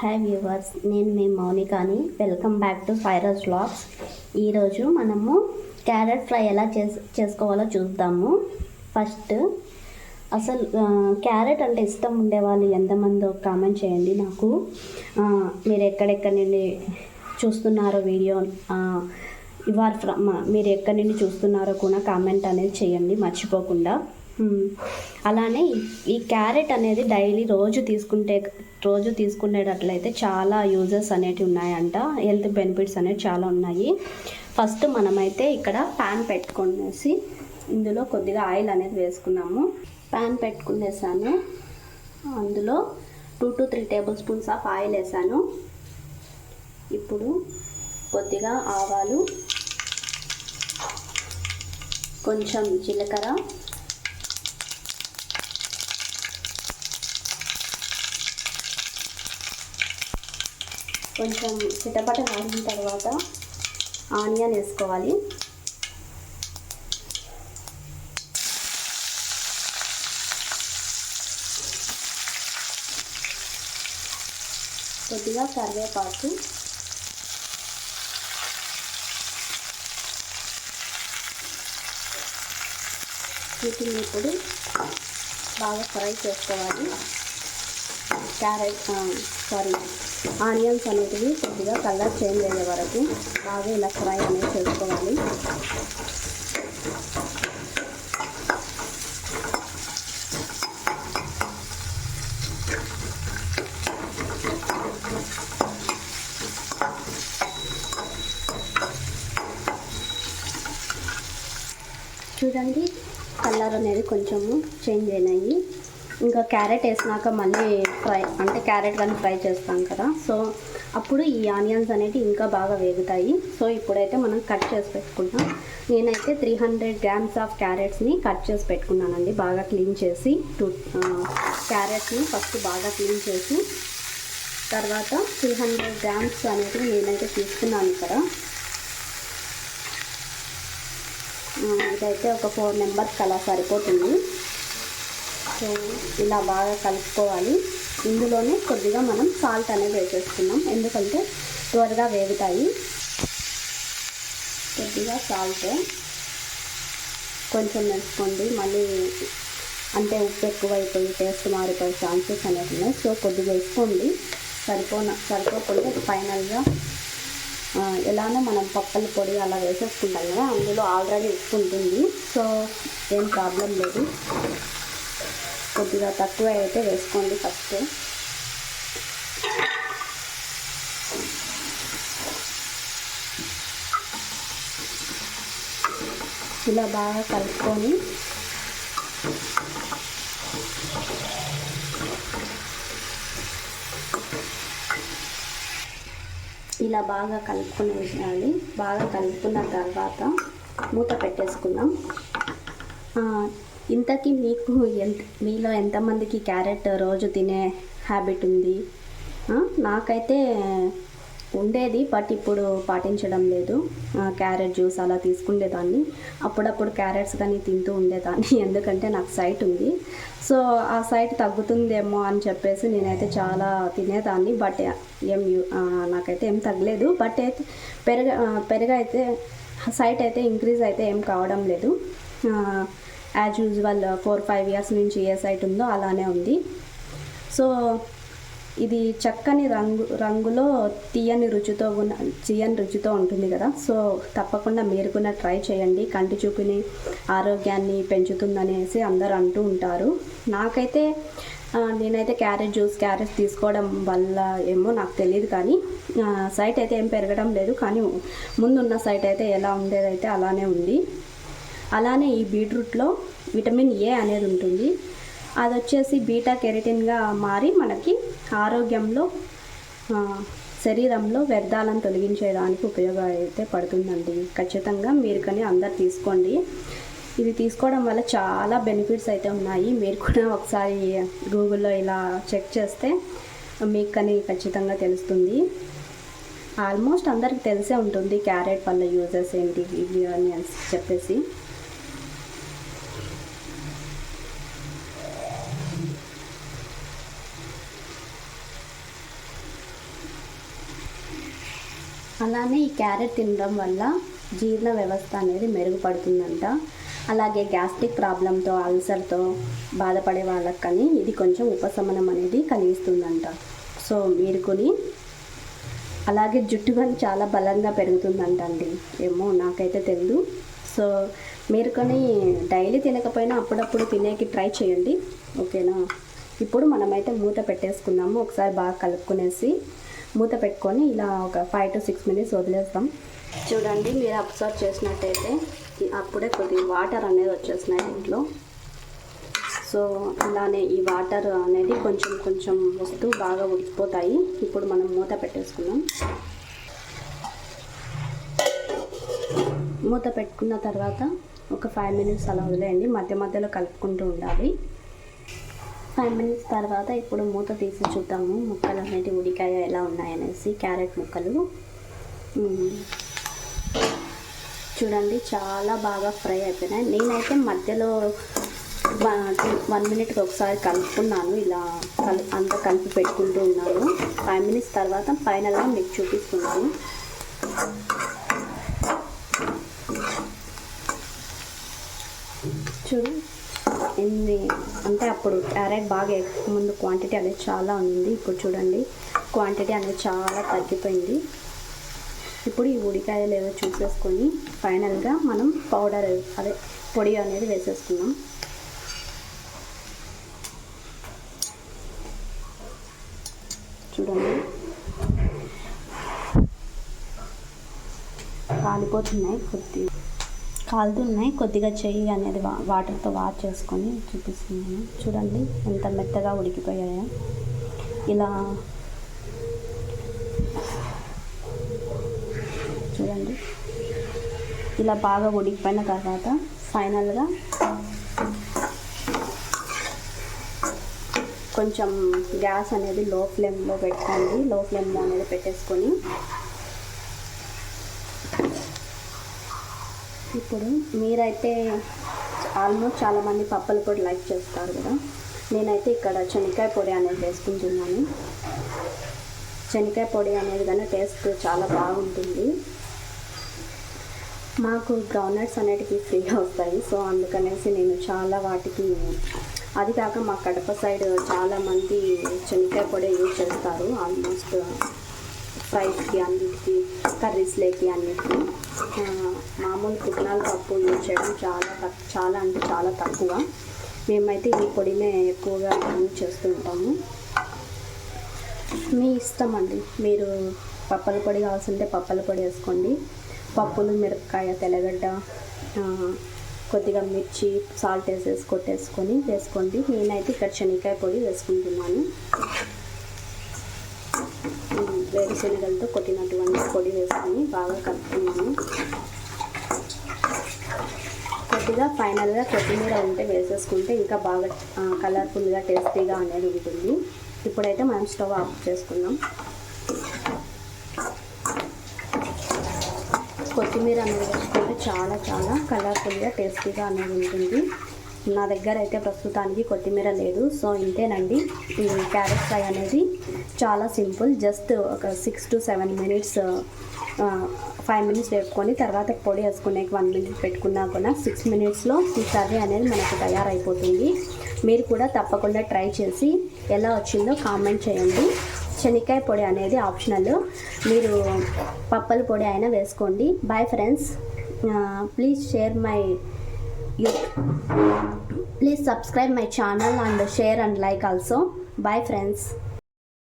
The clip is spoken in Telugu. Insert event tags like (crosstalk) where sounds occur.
హాయ్ వ్యూవర్స్ నేను మీ మౌనికాని. వెల్కమ్ బ్యాక్ టు ఫైరస్ వ్లాగ్స్ ఈరోజు మనము క్యారెట్ ఫ్రై ఎలా చేస్ చేసుకోవాలో చూద్దాము. ఫస్ట్ అసలు క్యారెట్ అంటే ఇష్టం ఉండేవాళ్ళు ఎంతమందో కామెంట్ చేయండి. నాకు మీరు ఎక్కడెక్కడి నుండి చూస్తున్నారో వీడియో ఇవార్ ఫ్రమ్ మీరు ఎక్కడి నుండి చూస్తున్నారో కూడా కామెంట్ అనేది చేయండి. మర్చిపోకుండా. అలానే ఈ- క్యారెట్ అనేది డైలీ రోజు తీసుకుంటే రోజు తీసుకునేటట్లయితే చాలా యూజెస్ అనేటివి ఉన్నాయంట. హెల్త్ బెనిఫిట్స్ అనేవి చాలా ఉన్నాయి. ఫస్ట్ మనమైతే ఇక్కడ ప్యాన్ పెట్టుకునేసి ఇందులో కొద్దిగా ఆయిల్ అనేది వేసుకున్నాము. ప్యాన్ పెట్టుకునేసాను. అందులో two to three tablespoons of oil వేసాను. ఇప్పుడు కొద్దిగా ఆవాలు కొంచెం జీలకర్ర కొంచెం చిటపట ఆడిన తర్వాత ఆనియన్ వేసుకోవాలి. కొద్దిగా కరివేపాకు. వీటిని ఇప్పుడు బాగా ఫ్రై చేసుకోవాలి. క్యారెట్ సారీ ఆనియన్స్ అనేటివి కొద్దిగా కలర్ చేంజ్ అయ్యే వరకు బాగా ఇలా ఫ్రై అనేది చేసుకోవాలి. చూడండి కలర్ అనేది కొంచెము చేంజ్ అయినాయి. ఇంకా క్యారెట్ వేసినాక మళ్ళీ ఫ్రై అంటే క్యారెట్ కానీ ఫ్రై చేస్తాం కదా. సో అప్పుడు ఈ ఆనియన్స్ అనేవి ఇంకా బాగా వేగుతాయి. సో ఇప్పుడైతే మనం కట్ చేసి పెట్టుకుంటాం. నేనైతే త్రీ హండ్రెడ్ గ్రామ్స్ ఆఫ్ క్యారెట్స్ని కట్ చేసి పెట్టుకున్నానండి. బాగా క్లీన్ చేసి టూ క్యారెట్స్ని ఫస్ట్ బాగా క్లీన్ చేసి తర్వాత త్రీ హండ్రెడ్ గ్రామ్స్ అనేవి నేనైతే తీసుకున్నాను ఇక్కడ. ఇదైతే ఒక ఫోర్ మెంబర్స్కి అలా సరిపోతుంది. సో ఇలా బాగా కలుపుకోవాలి. ఇందులోనే కొద్దిగా మనం సాల్ట్ అనేది వేసేసుకున్నాం ఎందుకంటే త్వరగా వేగుతాయి. కొద్దిగా సాల్ట్ కొంచెం వేసుకోండి. మళ్ళీ అంటే ఉప్పు ఎక్కువ అయిపోయి టేస్ట్ మారిపోయే ఛాన్సెస్ అనేవి ఉన్నాయి. సో కొద్దిగా వేసుకోండి. సరిపోన సరిపోకుండా ఫైనల్గా ఎలానో మనం పప్పల పొడి అలా వేసేసుకుంటాం కదా అందులో ఆల్రెడీ ఉప్పు ఉంటుంది. సో ఏం ప్రాబ్లం లేదు. కొద్దిగా తక్కువ అయితే వేసుకోండి ఫస్ట్. ఇలా బాగా కలుపుకొని ఇలా బాగా కలుపుకునేయాలి బాగా కలుపుకున్న తర్వాత మూత పెట్టేసుకుందాం. ఇంతకీ మీకు ఎంత మీలో ఎంతమందికి క్యారెట్ రోజు తినే హ్యాబిట్ ఉంది? నాకైతే ఉండేది బట్ ఇప్పుడు పాటించడం లేదు. క్యారెట్ జ్యూస్ అలా తీసుకునేదాన్ని అప్పుడప్పుడు క్యారెట్స్ కానీ తింటూ ఉండేదాన్ని. (laughs) ఎందుకంటే నాకు సైట్ ఉంది. సో ఆ సైట్ తగ్గుతుందేమో అని చెప్పేసి నేనైతే చాలా తినేదాన్ని. బట్ ఏం నాకైతే ఏం తగ్గలేదు. బట్ అయితే పెరగ పెరగ అయితే సైట్ అయితే ఇంక్రీజ్ అయితే ఏం కావడం లేదు. As usual four five years నుంచి ఏ సైట్ ఉందో అలానే ఉంది. సో ఇది చక్కని రంగు రంగులో తీయని రుచితో ఉన్న తీయని రుచితో ఉంటుంది కదా. సో తప్పకుండా మీరు కూడా ట్రై చేయండి. కంటి చూపుని ఆరోగ్యాన్ని పెంచుతుందనేసి అందరు అంటూ ఉంటారు. నాకైతే నేనైతే క్యారెట్ జ్యూస్ క్యారెట్ తీసుకోవడం వల్ల ఏమో నాకు తెలియదు కానీ సైట్ అయితే ఏం పెరగడం లేదు. కానీ ముందున్న సైట్ అయితే ఎలా ఉండేదైతే అలానే ఉంది. అలానే ఈ బీట్రూట్లో విటమిన్ ఏ అనేది ఉంటుంది. అది వచ్చేసి బీటా కెరటిన్గా మారి మనకి ఆరోగ్యంలో శరీరంలో వ్యర్థాలను తొలగించేయడానికి ఉపయోగం అయితే పడుతుందండి. ఖచ్చితంగా మీరు కానీ అందరు తీసుకోండి. ఇది తీసుకోవడం వల్ల చాలా బెనిఫిట్స్ అయితే ఉన్నాయి. మీరు కూడా ఒకసారి గూగుల్లో ఇలా చెక్ చేస్తే మీకు కానీ ఖచ్చితంగా తెలుస్తుంది. ఆల్మోస్ట్ అందరికి తెలిసే ఉంటుంది క్యారెట్ వల్ల యూజెస్ ఏంటి ఇవి అని అని చెప్పేసి. అలానే ఈ క్యారెట్ తినడం వల్ల జీర్ణ వ్యవస్థ అనేది మెరుగుపడుతుందంట. అలాగే గ్యాస్ట్రిక్ ప్రాబ్లంతో అల్సర్తో బాధపడే వాళ్ళకి కానీ ఇది కొంచెం ఉపశమనం అనేది కలిగిస్తుందంట. సో మీరు కొని అలాగే జుట్టు కానీ చాలా బలంగా పెరుగుతుందంట అండి ఏమో నాకైతే తెలియదు సో మీరు కొని డైలీ తినకపోయినా అప్పుడప్పుడు తినేకి ట్రై చేయండి. ఓకేనా? ఇప్పుడు మనమైతే మూత పెట్టేసుకున్నాము. ఒకసారి బాగా కలుపుకునేసి మూత పెట్టుకొని ఇలా ఒక ఫైవ్ టు సిక్స్ మినిట్స్ వదిలేస్తాం చూడండి మీరు అబ్జర్వ్ చేసినట్టయితే అప్పుడే కొద్దిగా వాటర్ అనేది వచ్చేసినాయి దీంట్లో సో ఇలానే ఈ వాటర్ అనేది కొంచెం కొంచెం వస్తూ బాగా ఉడికిపోతాయి. ఇప్పుడు మనం మూత పెట్టేసుకున్నాం మూత పెట్టుకున్న తర్వాత ఒక ఫైవ్ మినిట్స్ అలా వదిలేయండి. మధ్య మధ్యలో కలుపుకుంటూ ఉండాలి. ఫైవ్ మినిట్స్ తర్వాత ఇప్పుడు మూత తీసి చూద్దాము. ముక్కలు అనేవి ఉడికాయ ఎలా ఉన్నాయనేసి క్యారెట్ ముక్కలు. చూడండి చాలా బాగా ఫ్రై అయిపోయినాయి. నేనైతే మధ్యలో వన్ మినిట్కి ఒకసారి కలుపుకున్నాను. ఇలా కలు అంతా కలిపి పెట్టుకుంటూ ఉన్నాను. ఫైవ్ మినిట్స్ తర్వాత ఫైనల్గా మీకు చూపిస్తున్నాను. చూడు. ఎన్ని అంటే అప్పుడు క్యారెట్ బాగా ముందు క్వాంటిటీ అనేది చాలా ఉంది. ఇప్పుడు చూడండి. క్వాంటిటీ అనేది చాలా తగ్గిపోయింది. ఇప్పుడు ఈ ఉడికాయలు ఏదో చూసేసుకొని ఫైనల్గా మనం పౌడర్ అదే పొడి అనేది వేసేసుకున్నాం చూడండి. కాలిపోతున్నాయి కొద్దిగా. కాలుతున్నాయి కొద్దిగా చెయ్యి అనేది వా వాటర్తో వాష్ చేసుకొని చూపిస్తున్నాను. చూడండి ఎంత మెత్తగా ఉడికిపోయాయో. ఇలా చూడండి. ఇలా బాగా ఉడికిపోయిన తర్వాత ఫైనల్గా కొంచెం గ్యాస్ అనేది లో ఫ్లేమ్లో పెట్టుకోండి. లో ఫ్లేమ్లో అనేది పెట్టేసుకొని ఇప్పుడు మీరైతే ఆల్మోస్ట్ చాలామంది పప్పల పొడి లైక్ చేస్తారు కదా. నేనైతే ఇక్కడ శనక్కాయ పొడి అనేది వేసుకుంటున్నాను. శనక్కాయ పొడి అనేది కానీ టేస్ట్ చాలా బాగుంటుంది. మాకు గ్రౌండ్నట్స్ అనేటివి ఫ్రీగా వస్తాయి. సో అందుకనేసి నేను చాలా వాటికి అది కాక మా కడప సైడ్ చాలామంది శనక్కాయ పొడి యూజ్ చేస్తారు. ఆల్మోస్ట్ ఫ్రైస్కి అన్నిటికీ కర్రీస్లోకి అన్నిటికి. మామూలు పుట్నాల పప్పు యూజ్ చేయడం చాలా చాలా అంటే చాలా తక్కువ. మేమైతే ఈ పొడినే ఎక్కువగా యూజ్ చేస్తూ ఉంటాము. మీ ఇష్టం అండి. మీరు పప్పల పొడి కావాల్సింటే పప్పల పొడి వేసుకోండి. పప్పులు మిరపకాయ తెల్లగడ్డ కొద్దిగా మిర్చి సాల్ట్ వేసేసి కొట్టేసుకొని వేసుకోండి. నేనైతే ఇక్కడ శనగకాయ పొడి వేసుకుంటున్నాను. వేరుశనగలతో కొట్టినటువంటి పొడి వేసుకొని బాగా కలుపుకున్నాను కొద్దిగా ఫైనల్గా కొత్తిమీర ఉంటే వేసేసుకుంటే ఇంకా బాగా కలర్ఫుల్గా టేస్టీగా అనేది ఉంటుంది. ఇప్పుడైతే మనం స్టవ్ ఆఫ్ చేసుకుందాం. కొత్తిమీర అనేది వేసుకుంటే చాలా చాలా కలర్ఫుల్గా టేస్టీగా అనేది ఉంటుంది. నా దగ్గర అయితే ప్రస్తుతానికి కొత్తిమీర లేదు. సో ఇంతేనండి. ఈ క్యారెట్ ఫ్రై అనేది చాలా సింపుల్. జస్ట్ ఒక six to seven minutes five minutes వేపుకొని తర్వాత పొడి వేసుకునేకి వన్ మినిట్ పెట్టుకున్నా కూడా సిక్స్ మినిట్స్లో ఈ కర్రీ అనేది మనకు తయారైపోతుంది. మీరు కూడా తప్పకుండా ట్రై చేసి ఎలా వచ్చిందో కామెంట్ చేయండి. శనక్కాయ పొడి అనేది ఆప్షనల్. మీరు పప్పల పొడి అయినా వేసుకోండి. Bye friends please share my please subscribe my channel and share and like also bye friends